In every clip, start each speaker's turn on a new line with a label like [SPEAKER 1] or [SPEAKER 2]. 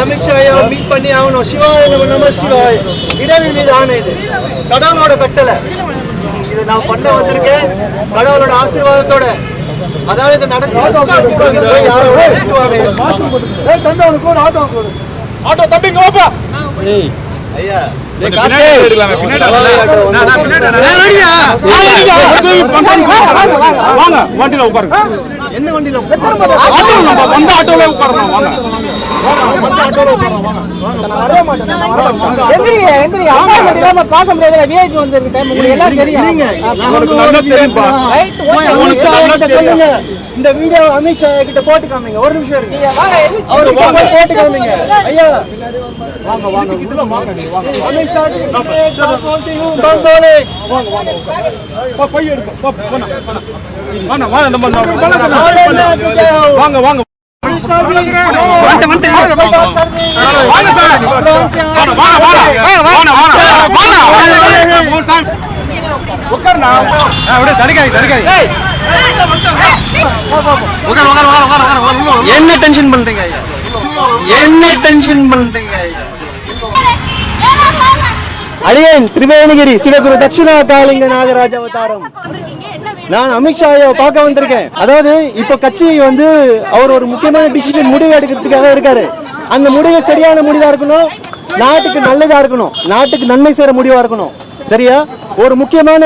[SPEAKER 1] அமித்ஷாவை மீட் பண்ணி ஆகணும். சிவாய நம்ம நம சிவாய். இறைவன் மீது ஆணை இது. கடவுளோட கட்டளை. இது நான் பண்ண வந்திருக்கேன். கடவுளோட ஆசீர்வாதத்தோட. அதாவது இது நடத்தி போய் யாரோட திட்டுவாங்க
[SPEAKER 2] ஆட்டோ தம்பிங்க வாப்பா.
[SPEAKER 1] ஐயா.
[SPEAKER 2] வாங்க வண்டியில உட்காருங்க.
[SPEAKER 1] எந்த வண்டியில
[SPEAKER 2] நம்ம வந்த ஆட்டோல உட்காரணும். வாங்க.
[SPEAKER 3] எந்திரிங்க எந்திரிங்க. அப்பாயின்மெண்ட் இல்லாம பார்க்க முடியாது விஐபி வந்திருக்கு. டைம் உங்களுக்கு எல்லாம் தெரியும்.
[SPEAKER 1] அமித்ஷா சொல்லுங்க. இந்த வீடியோ அமித்ஷா கிட்ட போட்டு காமிங்க. ஒரு நிமிஷம் இருக்கு அவரு போட்டு காமிங்க. ஐயா. அமித்ஷா
[SPEAKER 2] போண்ணா. வாண்ணா, வாண்ணா, இந்த மாதிரி வாங்க வாங்க வாங்க. உட்காருண்ணா.
[SPEAKER 1] என்ன டென்ஷன் பண்றீங்க என்ன டென்ஷன் பண்றீங்க ஐயா திரிவேணிகிரி சிவகுரு தட்சிணா காலிங்க நாகராஜ அவதாரம் நான் அமித்ஷாவை பார்க்க வந்திருக்கேன். அதாவது இப்போ கட்சி வந்து அவர் ஒரு முக்கியமான டிசிஷன் முடிவு எடுக்கிறதுக்காக இருக்காரு. அந்த முடிவு சரியான முடிவாக இருக்கணும்? நாட்டுக்கு நல்லதாக இருக்கணும். நாட்டுக்கு நன்மை செய்கிற முடிவாக இருக்கணும். சரியா? ஒரு முக்கியமான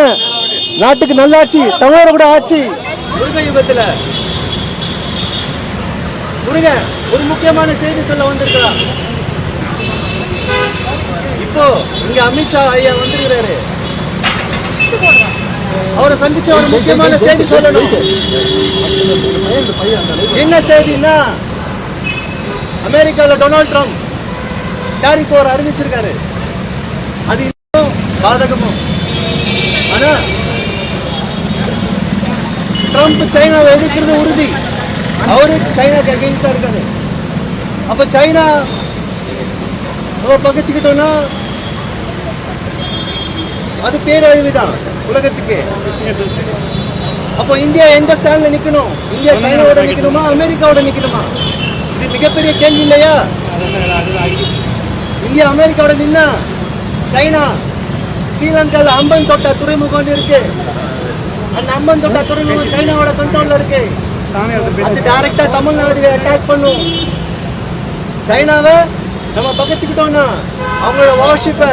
[SPEAKER 1] நாட்டுக்கு நல்லாட்சி தமிழர கூட ஆட்சி. முருக யுகத்தில். முருகன் ஒரு முக்கியமான செய்தி சொல்ல வந்திருக்கிறார் இப்போ இங்க அமித்ஷா ஐயா வந்திருக்கிறாரு. அவரை சந்திச்ச ஒரு முக்கியமான செய்தி சொல்லணும். என்ன செய்தின்னா அமெரிக்கால டொனால்ட் ட்ரம்ப் டேரிஃப் ஒரு அறிவிச்சிருக்காரு. அது இன்னும் பாதகமும். ஆனா ட்ரம்ப் சைனாவை எதிர்க்கிறது உறுதி. அவரு சைனாக்கு அகெயின்ஸ்டா இருக்காரு. அப்ப சைனா நம்ம பகைச்சுக்கிட்டோம்னா அது பேரழிவுதான். உலகத்துக்கு. அப்போ இந்தியா எந்த ஸ்டாண்ட்ல நிக்கணும்? இந்தியா சைனாவோட நிக்கணுமா. அமெரிக்காவோட நிக்கணுமா? இது மிகப்பெரிய கேள்வி இல்லையா? இந்தியா அமெரிக்காவோட நின்னா சைனா ஸ்ரீலங்கால அம்பன் தொட்டா துறைமுகம் இருக்கு. அந்த அம்பன் தொட்டா துறைமுகம் சைனாவோட கண்ட்ரோல்ல இருக்கு. அது டைரக்டா தமிழ்நாடு அட்டாக் பண்ணும். சைனாவை நம்ம பகைச்சுக்கிட்டோம்னா அவங்களோட வார்ஷிப்பை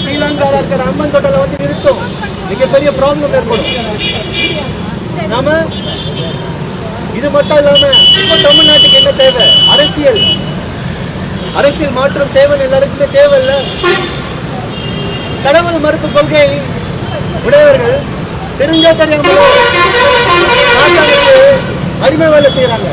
[SPEAKER 1] ஸ்ரீலங்கால இருக்கிற அம்மன் தொட்டல வந்து மிகப்பெரிய ப்ராப்ளம் ஏற்படும் நாம இது மட்டும் இல்லாம இப்போ தமிழ்நாட்டுக்கு என்ன தேவை? அரசியல். அரசியல் மாற்றம் தேவை எல்லாருக்குமே தேவை இல்லை கடவுள் மறுப்பு கொள்கை உடையவர்கள் தெரிஞ்சா தெரியாம அடிமை வேலை செய்யறாங்க